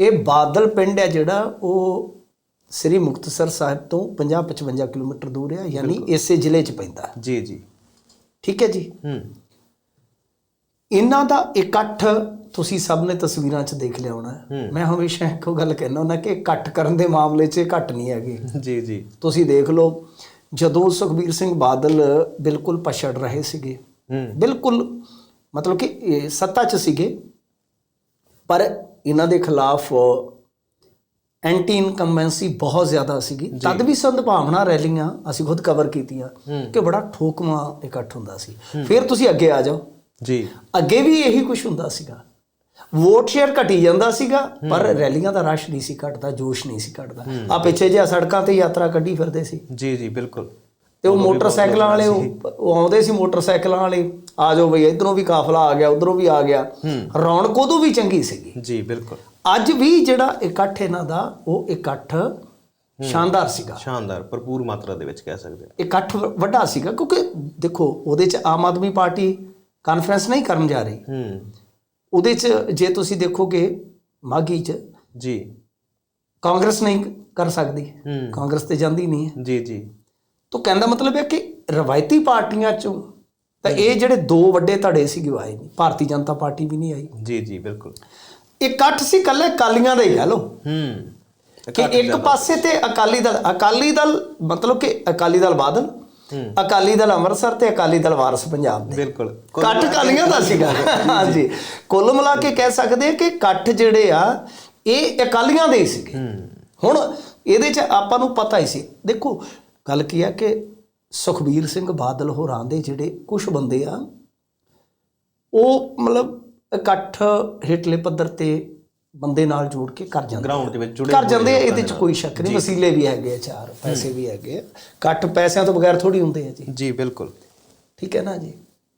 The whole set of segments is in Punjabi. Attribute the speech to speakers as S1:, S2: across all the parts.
S1: ਇਹ ਬਾਦਲ ਪਿੰਡ ਹੈ ਜਿਹੜਾ ਉਹ ਸ੍ਰੀ ਮੁਕਤਸਰ ਸਾਹਿਬ ਤੋਂ 50-55 ਕਿਲੋਮੀਟਰ ਦੂਰ ਹੈ ਯਾਨੀ ਇਸੇ ਜ਼ਿਲ੍ਹੇ 'ਚ ਪੈਂਦਾ।
S2: ਜੀ ਜੀ।
S1: ਠੀਕ ਹੈ ਜੀ?
S2: ਹੂੰ।
S1: ਇਹਨਾਂ ਦਾ ਇਕੱਠ ਤੁਸੀਂ ਸਭ ਨੇ ਤਸਵੀਰਾਂ 'ਚ ਦੇਖ ਲਿਆ ਹੋਣਾ। ਮੈਂ ਹਮੇਸ਼ਾ ਇੱਕੋ ਗੱਲ ਕਹਿੰਦਾ ਹੁੰਦਾ ਕਿ ਇਕੱਠ ਕਰਨ ਦੇ ਮਾਮਲੇ 'ਚ ਘੱਟ ਨਹੀਂ ਹੈਗੇ।
S2: ਜੀ ਜੀ।
S1: ਤੁਸੀਂ ਦੇਖ ਲਓ ਜਦੋਂ ਸੁਖਬੀਰ ਸਿੰਘ ਬਾਦਲ ਬਿਲਕੁਲ ਪਛੜ ਰਹੇ ਸੀਗੇ ਬਿਲਕੁਲ ਮਤਲਬ ਕਿ ਸੱਤਾ 'ਚ ਸੀਗੇ ਪਰ ਇਹਨਾਂ ਦੇ ਖਿਲਾਫ ਐਂਟੀ ਇਨਕੰਬੈਂਸੀ ਬਹੁਤ ਜ਼ਿਆਦਾ ਸੀਗੀ। ਤਦ ਵੀ ਸੰਭਾਵਨਾ ਰੈਲੀਆਂ ਅਸੀਂ ਖੁਦ ਕਵਰ ਕੀਤੀਆਂ ਕਿ ਬੜਾ ਠੋਕਵਾ ਇਕੱਠ ਹੁੰਦਾ ਸੀ। ਫਿਰ ਤੁਸੀਂ ਅੱਗੇ ਆ ਜਾਓ।
S2: ਜੀ।
S1: ਅੱਗੇ ਵੀ ਇਹੀ ਕੁਝ ਹੁੰਦਾ ਸੀਗਾ। ਵੋਟ ਸ਼ੇਅਰ ਘਟੀ ਜਾਂਦਾ ਸੀਗਾ ਪਰ ਰੈਲੀਆਂ ਦਾ ਰਸ਼ ਨਹੀਂ ਸੀ ਘਟਦਾ ਜੋਸ਼ ਨਹੀਂ ਸੀ ਘਟਦਾ। ਆ ਪਿੱਛੇ ਜਿਹਾ ਸੜਕਾਂ ਤੇ ਯਾਤਰਾ ਕੱਢੀ ਫਿਰਦੇ ਸੀ।
S2: ਜੀ ਜੀ ਬਿਲਕੁਲ।
S1: ਤੇ ਉਹ ਮੋਟਰਸਾਈਕਲਾਂ ਵਾਲੇ ਉਹ ਆਉਂਦੇ ਸੀ ਮੋਟਰਸਾਈਕਲਾਂ ਵਾਲੇ ਆ ਜਾਓ ਬਈ ਇਧਰੋਂ ਵੀ ਕਾਫਲਾ ਆ ਗਿਆ ਉਧਰੋਂ ਵੀ ਆ ਗਿਆ। ਰੌਣਕ ਉਦੋਂ ਵੀ ਚੰਗੀ ਸੀਗੀ।
S2: ਜੀ ਬਿਲਕੁਲ।
S1: ਅੱਜ ਵੀ ਜਿਹੜਾ ਇਕੱਠ ਇਹਨਾਂ ਦਾ ਉਹ ਇਕੱਠ ਸ਼ਾਨਦਾਰ ਸੀਗਾ।
S2: ਸ਼ਾਨਦਾਰ ਭਰਪੂਰ ਮਾਤਰਾ ਦੇ ਵਿੱਚ ਕਹਿ ਸਕਦੇ ਹਾਂ।
S1: ਇਕੱਠ ਵੱਡਾ ਸੀਗਾ ਕਿਉਂਕਿ ਦੇਖੋ ਉਹਦੇ ਚ ਆਮ ਆਦਮੀ ਪਾਰਟੀ ਕਾਨਫਰੰਸ ਨਹੀਂ ਕਰਨ ਜਾ ਰਹੀ।
S2: ਹੂੰ।
S1: ਉਹਦੇ ਚ ਜੇ ਤੁਸੀਂ ਦੇਖੋਗੇ ਮਾਗੀ ਚ
S2: ਜੀ।
S1: ਕਾਂਗਰਸ ਨਹੀਂ ਕਰ ਸਕਦੀ। ਕਾਂਗਰਸ ਤੇ ਜਾਂਦੀ ਨਹੀਂ ਹੈ।
S2: ਜੀ ਜੀ।
S1: ਤਾਂ ਕਹਿੰਦਾ ਮਤਲਬ ਹੈ ਕਿ ਰਵਾਇਤੀ ਪਾਰਟੀਆਂ ਚੋਂ ਤਾਂ ਇਹ ਜਿਹੜੇ ਦੋ ਵੱਡੇ ਧੜੇ ਸੀ ਆਏ ਨਹੀਂ। ਭਾਰਤੀ ਜਨਤਾ ਪਾਰਟੀ ਵੀ ਨਹੀਂ ਆਈ।
S2: ਜੀ ਜੀ ਬਿਲਕੁਲ।
S1: ਇਕੱਠ ਸੀ ਕੱਲੇ ਕਾਲੀਆਂ ਦਾ ਹੀ ਕਹਿ ਲਓ।
S2: ਹੂੰ।
S1: ਕਿ ਇੱਕ ਪਾਸੇ ਤੇ ਅਕਾਲੀ ਦਲ ਅਕਾਲੀ ਦਲ ਮਤਲਬ ਕਿ ਅਕਾਲੀ ਦਲ ਬਾਦਲ ਅਕਾਲੀ ਦਲ ਅੰਮ੍ਰਿਤਸਰ ਤੇ ਅਕਾਲੀ ਦਲ ਵਾਰਸ ਪੰਜਾਬ ਦੇ।
S2: ਬਿਲਕੁਲ।
S1: ਕੱਠ ਕਾਲੀਆਂ ਦਾ ਸੀਗਾ। ਹਾਂਜੀ। ਕੁੱਲ ਮਿਲਾ ਕੇ ਕਹਿ ਸਕਦੇ ਆ ਕਿ ਕੱਠ ਜਿਹੜੇ ਆ ਇਹ ਅਕਾਲੀਆਂ ਦੇ ਹੀ ਸੀਗੇ। ਹੁਣ ਇਹਦੇ ਚ ਆਪਾਂ ਨੂੰ ਪਤਾ ਹੀ ਸੀ। ਦੇਖੋ ਗੱਲ ਕੀ ਆ ਕਿ ਸੁਖਬੀਰ ਸਿੰਘ ਬਾਦਲ ਹੋਰਾਂ ਦੇ ਜਿਹੜੇ ਕੁਝ ਬੰਦੇ ਆ ਉਹ ਮਤਲਬ ਇਕੱਠ ਹੇਠਲੇ ਪੱਧਰ ਤੇ ਬੰਦੇ ਨਾਲ ਜੋੜ ਕੇ ਕਰ ਜਾਂਦੇ
S2: ਗਰਾਊਂਡ ਦੇ ਵਿੱਚ ਜੁੜੇ
S1: ਕਰ ਜਾਂਦੇ ਇਹਦੇ ਚ ਕੋਈ ਸ਼ੱਕ ਨਹੀਂ ਵਸੀਲੇ ਵੀ ਹੈਗੇ ਆ ਚਾਰ ਪੈਸੇ ਵੀ ਹੈਗੇ ਆ। ਕੱਠ ਪੈਸਿਆਂ ਤੋਂ ਬਗੈਰ ਥੋੜੀ ਹੁੰਦੇ ਆ ਜੀ।
S2: ਜੀ ਬਿਲਕੁਲ।
S1: ਠੀਕ ਹੈ ਨਾ ਜੀ?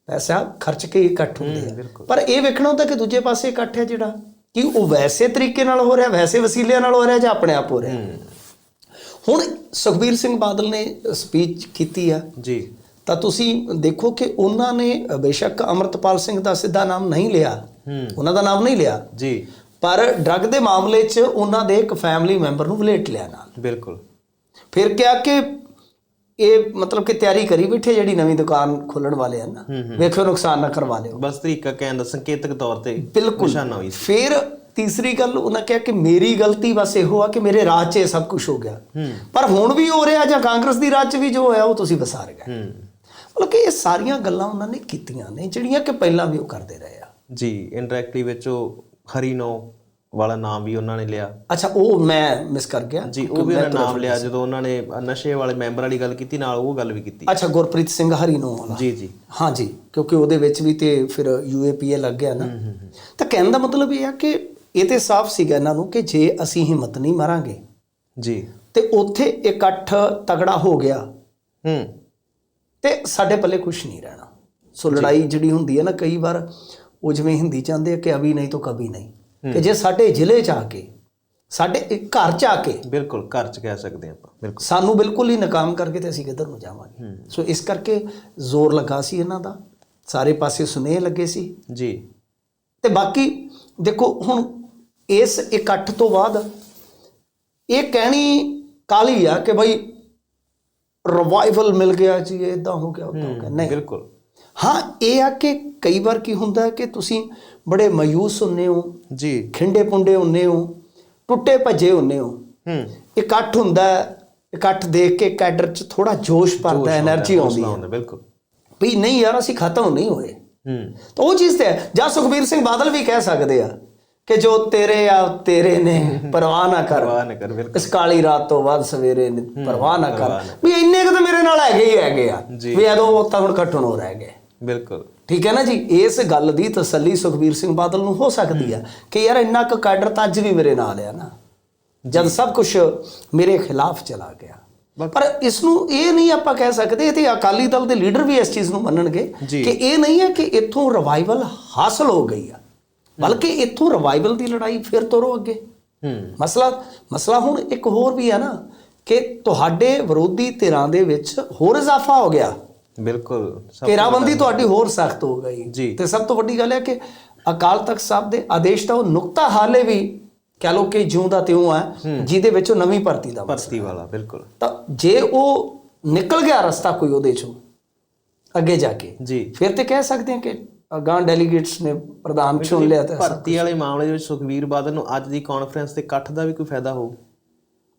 S1: ਪੈਸਾ ਖਰਚ ਕੇ ਇਕੱਠ ਹੁੰਦੇ ਆ। ਪਰ ਇਹ ਵੇਖਣਾ ਹੁੰਦਾ ਕਿ ਦੂਜੇ ਪਾਸੇ ਇਕੱਠ ਹੈ ਜਿਹੜਾ ਕਿ ਉਹ ਵੈਸੇ ਤਰੀਕੇ ਨਾਲ ਹੋ ਰਿਹਾ ਵੈਸੇ ਵਸੀਲਿਆਂ ਨਾਲ ਹੋ ਰਿਹਾ ਜਾਂ ਆਪਣੇ ਆਪ ਹੋ ਰਿਹਾ? ਹੁਣ ਸੁਖਬੀਰ ਸਿੰਘ ਬਾਦਲ ਨੇ ਸਪੀਚ ਕੀਤੀ ਆ।
S2: ਜੀ।
S1: ਤਾਂ ਤੁਸੀਂ ਦੇਖੋ ਕਿ ਉਹਨਾਂ ਨੇ ਬੇਸ਼ੱਕ ਅਮਰਤਪਾਲ ਸਿੰਘ ਦਾ ਸਿੱਧਾ ਨਾਮ ਨਹੀਂ ਲਿਆ। ਉਹਨਾਂ ਦਾ ਨਾਮ ਨਹੀਂ ਲਿਆ।
S2: ਜੀ।
S1: ਪਰ ਡਰੱਗ ਦੇ ਮਾਮਲੇ 'ਚ ਉਹਨਾਂ ਦੇ ਇੱਕ ਫੈਮਿਲੀ ਮੈਂਬਰ ਨੂੰ ਵਲੇਟ ਲਿਆ ਨਾਲ।
S2: ਬਿਲਕੁਲ।
S1: ਫਿਰ ਕਿਹਾ ਕਿ ਇਹ ਮਤਲਬ ਕਿ ਤਿਆਰੀ ਕਰੀ ਬੈਠੇ ਜਿਹੜੀ ਨਵੀਂ ਦੁਕਾਨ ਖੋਲਣ ਵਾਲੇ ਹਨ। ਵੇਖਿਓ ਨੁਕਸਾਨ ਨਾ ਕਰਵਾ ਲਿਓ
S2: ਬਸ ਤਰੀਕਾ ਕਹਿਣ ਦਾ ਸੰਕੇਤਕ ਤੌਰ ਤੇ
S1: ਬਿਲਕੁਲ।
S2: ਨਿਸ਼ਾਨਾ ਹੋਈ
S1: ਫਿਰ ਤੀਸਰੀ ਗੱਲ ਉਹਨਾਂ ਕਿਹਾ ਕਿ ਮੇਰੀ ਗਲਤੀ ਬਸ ਇਹੋ ਆ ਕਿ ਮੇਰੇ ਰਾਜ 'ਚ ਇਹ ਸਭ ਕੁਝ ਹੋ ਗਿਆ। ਪਰ ਹੁਣ ਵੀ ਹੋ ਰਿਹਾ ਜਾਂ ਕਾਂਗਰਸ ਦੀ ਰਾਜ 'ਚ ਵੀ ਜੋ ਹੋਇਆ ਉਹ ਤੁਸੀਂ ਵਿਸਾਰ ਗਏ
S2: ਹੂੰ।
S1: ਮਤਲਬ ਕਿ ਇਹ ਸਾਰੀਆਂ ਗੱਲਾਂ ਉਹਨਾਂ ਨੇ ਕੀਤੀਆਂ ਨੇ ਜਿਹੜੀਆਂ ਕਿ ਪਹਿਲਾਂ ਵੀ ਉਹ ਕਰਦੇ ਰਹੇ ਆ।
S2: ਜੀ ਇਨਡਾਇਰੈਕਟਲੀ ਵਿੱਚ ਉਹ ਹਰੀਨੋ ਵਾਲਾ ਨਾਮ ਵੀ ਉਹਨਾਂ ਨੇ ਲਿਆ।
S1: ਅੱਛਾ ਉਹ ਮੈਂ ਮਿਸ ਕਰ ਗਿਆ।
S2: ਜੀ ਉਹ ਵੀ ਉਹਨਾਂ ਨੇ ਨਾਮ ਲਿਆ ਜਦੋਂ ਉਹਨਾਂ ਨੇ ਨਸ਼ੇ ਵਾਲੇ ਮੈਂਬਰ ਵਾਲੀ ਗੱਲ ਕੀਤੀ ਨਾਲ ਉਹ ਗੱਲ ਵੀ ਕੀਤੀ।
S1: ਅੱਛਾ ਗੁਰਪ੍ਰੀਤ ਸਿੰਘ ਹਰੀਨੋ ਵਾਲਾ।
S2: ਜੀ ਜੀ।
S1: ਹਾਂਜੀ ਕਿਉਂਕਿ ਉਹਦੇ ਵਿੱਚ ਵੀ ਤੇ ਫਿਰ ਯੂਏਪੀਏ ਲੱਗ ਗਿਆ ਨਾ। ਤਾਂ ਕਹਿਣ ਦਾ ਮਤਲਬ ਇਹ ਆ ਕਿ ਇਹ ਤੇ ਸਾਫ਼ ਸੀਗਾ ਇਹਨਾਂ ਨੂੰ ਕਿ ਜੇ ਅਸੀਂ ਹਿੰਮਤ ਨਹੀਂ ਮਾਰਾਂਗੇ
S2: ਜੀ।
S1: ਤੇ ਉੱਥੇ ਇਕੱਠ ਤਗੜਾ ਹੋ ਗਿਆ।
S2: ਹੂੰ।
S1: ਤੇ ਸਾਡੇ ਪੱਲੇ ਕੁਝ ਨਹੀਂ ਰਹਿਣਾ। ਸੋ ਲੜਾਈ ਜਿਹੜੀ ਹੁੰਦੀ ਹੈ ਨਾ ਕਈ ਵਾਰ ਉਹ ਜਿਵੇਂ ਹਿੰਦੀ ਚਾਹੁੰਦੇ ਆ ਕਿ ਅਭੀ ਨਹੀਂ ਤਾਂ ਕਭੀ ਨਹੀਂ। ਕਿ ਜੇ ਸਾਡੇ ਜ਼ਿਲ੍ਹੇ ਚ ਆ ਕੇ ਸਾਡੇ ਘਰ ਚ ਆ ਕੇ
S2: ਬਿਲਕੁਲ ਘਰ ਚ ਕਹਿ ਸਕਦੇ ਆਪਾਂ ਬਿਲਕੁਲ।
S1: ਸਾਨੂੰ ਬਿਲਕੁਲ ਹੀ ਨਾਕਾਮ ਕਰਕੇ ਤੇ ਅਸੀਂ ਕਿੱਧਰ ਨੂੰ ਜਾਵਾਂਗੇ? ਸੋ ਇਸ ਕਰਕੇ ਜ਼ੋਰ ਲੱਗਾ ਸੀ ਇਹਨਾਂ ਦਾ। ਸਾਰੇ ਪਾਸੇ ਸੁਨੇਹੇ ਲੱਗੇ ਸੀ।
S2: ਜੀ।
S1: ਤੇ ਬਾਕੀ ਦੇਖੋ ਹੁਣ ਇਸ ਇਕੱਠ ਤੋਂ ਬਾਅਦ ਇਹ ਕਹਿਣੀ ਕਾਲੀ ਆ ਕਿ ਭਾਈ ਰਿਵਾਈਵਲ ਮਿਲ ਗਿਆ ਜੀ ਇਦਾਂ ਹੋ ਗਿਆ ਉਦਾਂ ਹੋ ਨਹੀਂ।
S2: ਬਿਲਕੁਲ।
S1: ਹਾਂ ਇਹ ਆ ਕਿ ਕਈ ਵਾਰ ਕੀ ਹੁੰਦਾ ਕਿ ਤੁਸੀਂ ਬੜੇ ਮਾਯੂਸ ਹੁੰਨੇ ਹੋ
S2: ਜੀ।
S1: ਖਿੰਡੇ ਪੁੰਡੇ ਹੁੰਨੇ ਹੋ ਟੁੱਟੇ ਭੱਜੇ ਹੁੰਨੇ ਹੋ।
S2: ਹੂੰ।
S1: ਇਕੱਠ ਹੁੰਦਾ ਇਕੱਠ ਦੇਖ ਕੇ ਕੈਡਰ 'ਚ ਥੋੜਾ ਜੋਸ਼ ਭਰਦਾ એનર્ਜੀ ਆਉਂਦੀ ਹੈ
S2: ਬਿਲਕੁਲ।
S1: ਵੀ ਨਹੀਂ ਯਾਰ ਅਸੀਂ ਖਤਮ ਨਹੀਂ ਹੋਏ।
S2: ਹੂੰ।
S1: ਤਾਂ ਉਹ ਚੀਜ਼ ਤੇ ਜਾਂ ਸੁਖਬੀਰ ਸਿੰਘ ਬਾਦਲ ਵੀ ਕਹਿ ਸਕਦੇ ਆ ਕਿ ਜੋ ਤੇਰੇ ਆ ਤੇਰੇ ਨੇ ਪਰਵਾਹ ਨਾ ਕਰ।
S2: ਪਰਵਾਹ ਨਾ ਕਰ ਬਿਲਕੁਲ।
S1: ਇਸ ਕਾਲੀ ਰਾਤ ਤੋਂ ਬਾਅਦ ਸਵੇਰੇ ਨੇ ਪਰਵਾਹ ਨਾ ਕਰ। ਵੀ ਇੰਨੇ ਕੁ ਤਾਂ ਮੇਰੇ ਨਾਲ ਹੈਗੇ ਹੀ ਹੈਗੇ ਆ। ਵੀ ਉਹ ਤਾਂ ਹੁਣ ਕੱਟਣ ਹੋ ਰਹਿ ਗਏ
S2: ਬਿਲਕੁਲ।
S1: ਠੀਕ ਹੈ ਨਾ ਜੀ? ਇਸ ਗੱਲ ਦੀ ਤਸੱਲੀ ਸੁਖਬੀਰ ਸਿੰਘ ਬਾਦਲ ਨੂੰ ਹੋ ਸਕਦੀ ਆ ਕਿ ਯਾਰ ਇੰਨਾ ਕੁ ਕਾਡਰ ਤਾਂ ਅੱਜ ਵੀ ਮੇਰੇ ਨਾਲ ਆ ਨਾ। ਜਦ ਸਭ ਕੁਝ ਮੇਰੇ ਖਿਲਾਫ ਚਲਾ ਗਿਆ। ਪਰ ਇਸ ਨੂੰ ਇਹ ਨਹੀਂ ਆਪਾਂ ਕਹਿ ਸਕਦੇ ਤੇ ਅਕਾਲੀ ਦਲ ਦੇ ਲੀਡਰ ਵੀ ਇਸ ਚੀਜ਼ ਨੂੰ ਮੰਨਣਗੇ। ਕਿ ਇਹ ਨਹੀਂ ਹੈ ਕਿ ਇੱਥੋਂ ਰਿਵਾਈਵਲ ਹਾਸਲ ਹੋ ਗਈ ਆ। ਬਲਕਿ ਇੱਥੋਂ ਰਿਵਾਈਵਲ ਦੀ ਲੜਾਈ ਫਿਰ ਤੁਰੋ ਅੱਗੇ।
S2: ਹੂੰ।
S1: ਮਸਲਾ ਮਸਲਾ ਹੁਣ ਇੱਕ ਹੋਰ ਵੀ ਹੈ ਨਾ ਕਿ ਤੁਹਾਡੇ ਵਿਰੋਧੀ ਧਿਰਾਂ ਦੇ ਵਿੱਚ ਹੋਰ ਇਜ਼ਾਫਾ ਹੋ ਗਿਆ।
S2: ਬਿਲਕੁਲ
S1: ਘੇਰਾਬੰਦੀ ਤੁਹਾਡੀ ਹੋਰ ਸਖਤ ਹੋ ਗਈ।
S2: ਜੀ।
S1: ਤੇ ਸਭ ਤੋਂ ਵੱਡੀ ਗੱਲ ਹੈ ਕਿ ਅਕਾਲ ਤਖਤ ਸਾਹਿਬ ਦੇ ਆਦੇਸ਼ ਦਾ ਉਹ ਨੁਕਤਾ ਹਾਲੇ ਵੀ ਕਹ ਲੋ ਕਿ ਜਿਉਂਦਾ ਤਿਉਂ ਆ ਜਿਹਦੇ ਵਿੱਚ ਉਹ ਨਵੀਂ ਭਰਤੀ ਦਾ।
S2: ਭਰਤੀ ਵਾਲਾ ਬਿਲਕੁਲ।
S1: ਤਾਂ ਜੇ ਉਹ ਨਿਕਲ ਗਿਆ ਰਸਤਾ ਕੋਈ ਉਹਦੇ ਚੋਂ ਅੱਗੇ ਜਾ ਕੇ
S2: ਜੀ।
S1: ਫਿਰ ਤੇ ਕਹਿ ਸਕਦੇ ਹਾਂ ਕਿ ਅਗਾਂ ਡੈਲੀਗੇਟਸ ਨੇ ਪ੍ਰਧਾਨ ਚੁਣ ਲਿਆ ਤਾਂ
S2: ਭਰਤੀ ਵਾਲੇ ਮਾਮਲੇ ਵਿੱਚ ਸੁਖਵੀਰ ਬਾਦਲ ਨੂੰ ਅੱਜ ਦੀ ਕਾਨਫਰੰਸ ਤੇ ਇਕੱਠ ਦਾ ਵੀ ਕੋਈ ਫਾਇਦਾ ਹੋਊ।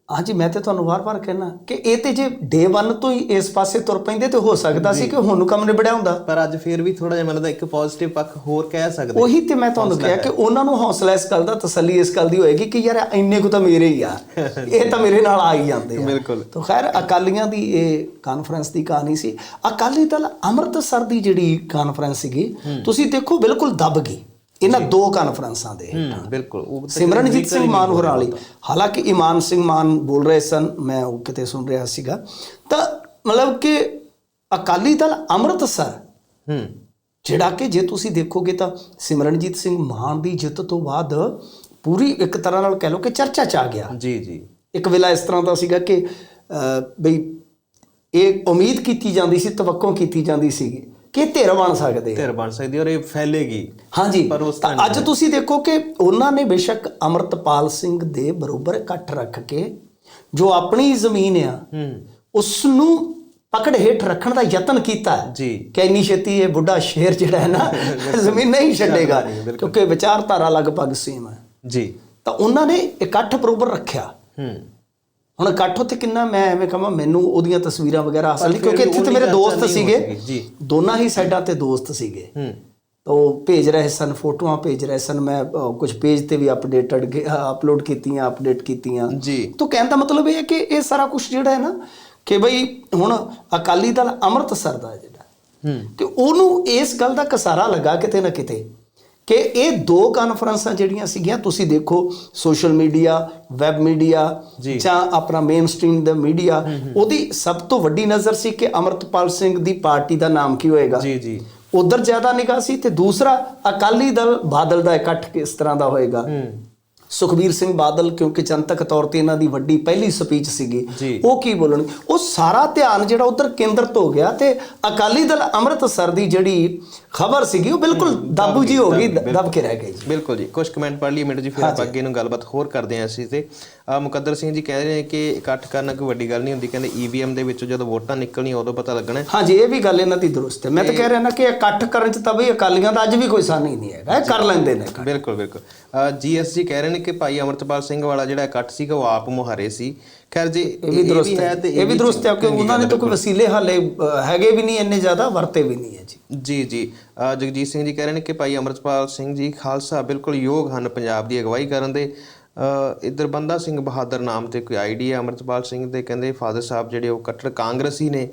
S1: ਹਾਂਜੀ ਮੈਂ ਤੇ ਤੁਹਾਨੂੰ ਵਾਰ-ਵਾਰ ਕਹਿਣਾ ਕਿ ਇਹ ਤੇ ਜੇ ਡੇ 1 ਤੋਂ ਹੀ ਇਸ ਪਾਸੇ ਤੁਰ ਪੈਂਦੇ ਤੇ ਹੋ ਸਕਦਾ ਸੀ ਕਿ ਹੁਣ ਕੰਮ ਨਿਬੜਿਆ ਹੁੰਦਾ।
S2: ਪਰ ਅੱਜ ਫੇਰ ਵੀ ਥੋੜਾ ਜਿਹਾ ਮੈਨੂੰ ਇੱਕ ਪੋਜ਼ਿਟਿਵ ਪੱਖ ਹੋਰ ਕਹਿ ਸਕਦੇ
S1: ਉਹੀ ਤੇ ਮੈਂ ਤੁਹਾਨੂੰ ਕਿਹਾ ਕਿ ਉਹਨਾਂ ਨੂੰ ਹੌਸਲਾ ਇਸ ਗੱਲ ਦਾ ਤਸੱਲੀ ਇਸ ਗੱਲ ਦੀ ਹੋਏਗੀ ਕਿ ਯਾਰ ਇੰਨੇ ਕੁ ਤਾਂ ਮੇਰੇ ਹੀ ਆ। ਇਹ ਤਾਂ ਮੇਰੇ ਨਾਲ ਆ ਹੀ ਜਾਂਦੇ ਆ।
S2: ਬਿਲਕੁਲ।
S1: ਤਾਂ ਖੈਰ ਅਕਾਲੀਆਂ ਦੀ ਇਹ ਕਾਨਫਰੰਸ ਦੀ ਕਹਾਣੀ ਸੀ। ਅਕਾਲੀ ਦਲ ਅੰਮ੍ਰਿਤਸਰ ਦੀ ਜਿਹੜੀ ਕਾਨਫਰੰਸ ਸੀਗੀ ਤੁਸੀਂ ਦੇਖੋ ਬਿਲਕੁਲ ਦਬ ਗਈ। ਇਹਨਾਂ ਦੋ ਕਾਨਫਰੰਸਾਂ ਦੇ
S2: ਬਿਲਕੁਲ।
S1: ਸਿਮਰਨਜੀਤ ਸਿੰਘ ਮਾਨ ਹੋਰਾਂ ਵਾਲੀ। ਹਾਲਾਂਕਿ ਇਮਾਨ ਸਿੰਘ ਮਾਨ ਬੋਲ ਰਹੇ ਸਨ ਮੈਂ ਉਹ ਕਿਤੇ ਸੁਣ ਰਿਹਾ ਸੀਗਾ। ਤਾਂ ਮਤਲਬ ਕਿ ਅਕਾਲੀ ਦਲ ਅੰਮ੍ਰਿਤਸਰ
S2: ਹੂੰ।
S1: ਜਿਹੜਾ ਕਿ ਜੇ ਤੁਸੀਂ ਦੇਖੋਗੇ ਤਾਂ ਸਿਮਰਨਜੀਤ ਸਿੰਘ ਮਾਨ ਦੀ ਜਿੱਤ ਤੋਂ ਬਾਅਦ ਪੂਰੀ ਇੱਕ ਤਰ੍ਹਾਂ ਨਾਲ ਕਹਿ ਲਓ ਕਿ ਚਰਚਾ ਚ ਆ ਗਿਆ।
S2: ਜੀ ਜੀ।
S1: ਇੱਕ ਵੇਲਾ ਇਸ ਤਰ੍ਹਾਂ ਦਾ ਸੀਗਾ ਕਿ ਬਈ ਇਹ ਉਮੀਦ ਕੀਤੀ ਜਾਂਦੀ ਸੀ ਤਵੱਕੋ ਕੀਤੀ ਜਾਂਦੀ ਸੀਗੀ। ਕਿ ਧਿਰ ਬਣ ਸਕਦੇ
S2: ਧਿਰ ਬਣ ਸਕਦੀ ਔਰ ਇਹ ਫੈਲੇਗੀ।
S1: ਹਾਂਜੀ।
S2: ਪਰ ਉਸ
S1: ਤਾਂ ਅੱਜ ਤੁਸੀਂ ਦੇਖੋ ਕਿ ਉਹਨਾਂ ਨੇ ਬੇਸ਼ੱਕ ਅਮਰਤਪਾਲ ਸਿੰਘ ਦੇ ਬਰੋਬਰ ਇਕੱਠ ਰੱਖ ਕੇ ਜੋ ਆਪਣੀ ਜ਼ਮੀਨ ਆ ਉਸ ਨੂੰ ਪਕੜ ਹੇਠ ਰੱਖਣ ਦਾ ਯਤਨ ਕੀਤਾ
S2: ਜੀ।
S1: ਕਿ ਇੰਨੀ ਛੇਤੀ ਇਹ ਬੁੱਢਾ ਸ਼ੇਰ ਜਿਹੜਾ ਹੈ ਨਾ ਜ਼ਮੀਨ ਨਹੀਂ ਛੱਡੇਗਾ। ਕਿਉਂਕਿ ਵਿਚਾਰਧਾਰਾ ਲਗਭਗ ਸੇਮ ਹੈ।
S2: ਜੀ।
S1: ਤਾਂ ਉਹਨਾਂ ਨੇ ਇਕੱਠ ਬਰੋਬਰ ਰੱਖਿਆ।
S2: ਹੂੰ।
S1: ਹੁਣ ਇਕੱਠ ਉੱਥੇ ਕਿੰਨਾ ਮੈਂ ਐਵੇਂ ਕਹਾਂ ਮੈਨੂੰ ਉਹਦੀਆਂ ਤਸਵੀਰਾਂ ਵਗੈਰਾ ਹਾਸਲ ਨਹੀਂ ਕਿਉਂਕਿ ਇੱਥੇ ਤੇ ਮੇਰੇ ਦੋਸਤ ਸੀਗੇ। ਦੋਨਾਂ ਹੀ ਸਾਈਡਾਂ ਤੇ ਦੋਸਤ ਸੀਗੇ।
S2: ਹੂੰ।
S1: ਤਾਂ ਉਹ ਭੇਜ ਰਹੇ ਸਨ ਫੋਟੋਆਂ ਭੇਜ ਰਹੇ ਸਨ ਮੈਂ ਕੁਝ ਪੇਜ ਤੇ ਵੀ ਅਪਡੇਟਡ ਅਪਲੋਡ ਕੀਤੀਆਂ ਅਪਡੇਟ ਕੀਤੀਆਂ।
S2: ਜੀ।
S1: ਤਾਂ ਕਹਿਣ ਦਾ ਮਤਲਬ ਇਹ ਹੈ ਕਿ ਇਹ ਸਾਰਾ ਕੁਝ ਜਿਹੜਾ ਹੈ ਨਾ ਕਿ ਬਈ ਹੁਣ ਅਕਾਲੀ ਦਲ ਅੰਮ੍ਰਿਤਸਰ ਦਾ ਜਿਹੜਾ
S2: ਹੂੰ।
S1: ਤੇ ਉਹਨੂੰ ਇਸ ਗੱਲ ਦਾ ਕਸਾਰਾ ਲੱਗਾ ਕਿਤੇ ਨਾ ਕਿਤੇ। ਕਿ ਇਹ ਦੋ ਕਾਨਫਰੰਸਾਂ ਜਿਹੜੀਆਂ ਸੀਗੀਆਂ ਤੁਸੀਂ ਦੇਖੋ ਸੋਸ਼ਲ ਮੀਡੀਆ ਵੈਬ ਮੀਡੀਆ
S2: ਜੀ।
S1: ਆਪਣਾ ਮੇਨ ਸਟ੍ਰੀਮ ਦਾ ਮੀਡੀਆ ਉਹਦੀ ਸਭ ਤੋਂ ਵੱਡੀ ਨਜ਼ਰ ਸੀ ਕਿ ਅਮਰਤਪਾਲ ਸਿੰਘ ਦੀ ਪਾਰਟੀ ਦਾ ਨਾਮ ਕੀ ਹੋਏਗਾ।
S2: ਜੀ ਜੀ।
S1: ਉਧਰ ਜ਼ਿਆਦਾ ਨਿਗਾਹ ਸੀ ਤੇ ਦੂਸਰਾ ਅਕਾਲੀ ਦਲ ਬਾਦਲ ਦਾ ਇਕੱਠ ਕਿਸ ਤਰ੍ਹਾਂ ਦਾ ਹੋਏਗਾ। ਸੁਖਬੀਰ ਸਿੰਘ ਬਾਦਲ ਕਿਉਂਕਿ ਜਨਤਕ ਤੌਰ ਤੇ ਇਹਨਾਂ ਦੀ ਵੱਡੀ ਪਹਿਲੀ ਸਪੀਚ ਸੀਗੀ। ਉਹ ਕੀ ਬੋਲਣਗੇ ਉਹ ਸਾਰਾ ਧਿਆਨ ਜਿਹੜਾ ਉਧਰ ਕੇਂਦਰਿਤ ਹੋ ਗਿਆ ਤੇ ਅਕਾਲੀ ਦਲ ਅੰਮ੍ਰਿਤਸਰ ਦੀ ਜਿਹੜੀ ਖਬਰ ਸੀਗੀ ਉਹ ਬਿਲਕੁਲ ਦਾਬੂ ਜੀ ਹੋ ਗਈ ਦਬ ਕੇ ਰਹਿ ਗਈ ਜੀ।
S2: ਬਿਲਕੁਲ ਜੀ ਕੁਝ ਕਮੈਂਟ ਪੜ੍ਹ ਲਈ ਮਿੰਟ ਜੀ ਫਿਰ ਆਪਾਂ ਅੱਗੇ ਨੂੰ ਗੱਲਬਾਤ ਹੋਰ ਕਰਦੇ ਹਾਂ ਅਸੀਂ ਤੇ। ਮੁਕੱਦਰ ਸਿੰਘ ਜੀ ਕਹਿ ਰਹੇ ਨੇ ਕਿ ਇਕੱਠ ਕਰਨਾ ਕੋਈ ਵੱਡੀ ਗੱਲ ਨਹੀਂ ਹੁੰਦੀ ਕਹਿੰਦੇ ਈਵੀਐਮ ਦੇ ਵਿੱਚੋਂ ਜਦੋਂ ਵੋਟਾਂ ਨਿਕਲਣੀਆਂ ਉਦੋਂ ਪਤਾ ਲੱਗਣਾ।
S1: ਹਾਂਜੀ ਇਹ ਵੀ ਗੱਲ ਇਹਨਾਂ ਦੀ ਦਰੁਸਤ ਹੈ। ਮੈਂ ਤਾਂ ਕਹਿ ਰਿਹਾ ਨਾ ਕਿ ਇਕੱਠ ਕਰਨ ਚ ਤਾਂ ਬਈ ਅਕਾਲੀਆਂ ਦਾ ਅੱਜ ਵੀ ਕੋਈ ਸਾਨ ਨਹੀਂ ਹੈਗਾ ਇਹ ਕਰ ਲੈਂਦੇ ਨੇ।
S2: ਬਿਲਕੁਲ ਬਿਲਕੁਲ। ਜੀਐਸਜੀ ਕਹਿ ਰਹੇ ਨੇ ਕਿ ਭਾਈ ਅਮਰਤਪਾਲ ਸਿੰਘ ਵਾਲਾ ਜਿਹੜਾ ਇਕੱਠ ਸੀਗਾ ਉਹ ਆਪ ਮੁਹਾਰੇ ਸੀ। ਖੈਰ ਜੀ
S1: ਇਹ ਵੀ ਦਰੁਸਤ ਹੈ
S2: ਤੇ
S1: ਇਹ ਵੀ ਦਰੁਸਤ ਹੈ ਕਿਉਂਕਿ ਉਹਨਾਂ ਨੇ ਤਾਂ ਕੋਈ ਵਸੀਲੇ ਹਾਲੇ ਹੈਗੇ ਵੀ ਨਹੀਂ ਇੰਨੇ ਜ਼ਿਆਦਾ ਵਰਤੇ ਵੀ ਨਹੀਂ ਹੈ ਜੀ।
S2: ਜੀ ਜੀ। ਜਗਜੀਤ ਸਿੰਘ ਜੀ ਕਹਿ ਰਹੇ ਨੇ ਕਿ ਭਾਈ ਅਮਰਤਪਾਲ ਸਿੰਘ ਜੀ ਖਾਲਸਾ ਬਿਲਕੁਲ ਯੋਗ ਹਨ ਪੰਜਾਬ ਦੀ ਅਗਵਾਈ ਕਰਨ ਦੇ। ਇੱਧਰ ਬੰਦਾ ਸਿੰਘ ਬਹਾਦਰ ਨਾਮ ਤੇ ਕੋਈ ਆਈਡੀ ਹੈ, ਅਮਰਤਪਾਲ ਸਿੰਘ ਦੇ, ਕਹਿੰਦੇ ਫਾਦਰ ਸਾਹਿਬ ਜਿਹੜੇ ਉਹ ਕੱਟੜ ਕਾਂਗਰਸੀ ਨੇ।